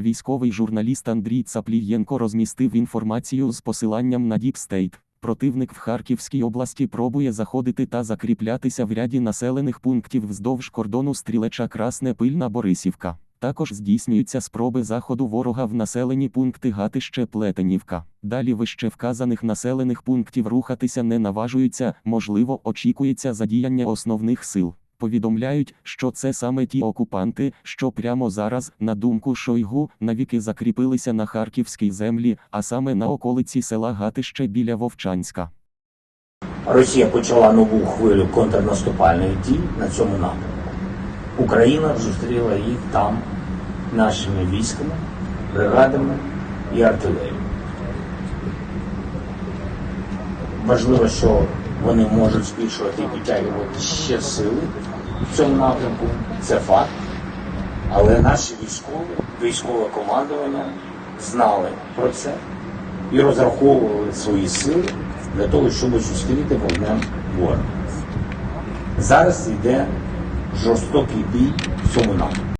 Військовий журналіст Андрій Цаплієнко розмістив інформацію з посиланням на Діпстейт. Противник в Харківській області пробує заходити та закріплятися в ряді населених пунктів вздовж кордону Стрілеча Красне Пильна Борисівка. Також здійснюються спроби заходу ворога в населені пункти Гатище Плетенівка. Далі вище вказаних населених пунктів рухатися не наважуються, можливо, очікується задіяння основних сил. Повідомляють, що це саме ті окупанти, що прямо зараз, на думку Шойгу, навіки закріпилися на харківській землі, а саме на околиці села Гатище біля Вовчанська. Росія почала нову хвилю контрнаступальних дій на цьому напрямку. Україна зустріла їх там нашими військами, бригадами і артилерією. Важливо, що вони можуть збільшувати і підтягувати ще сили в цьому напрямку. Це факт. Але наші військові, військове командування знали про це і розраховували свої сили для того, щоб зустріти вогнем ворога. Зараз йде жорстокий бій в цьому напрямку.